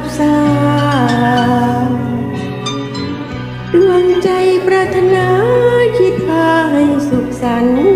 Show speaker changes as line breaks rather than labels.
บสาดวงใจปรารถนาคิดพาให้สุขสันต์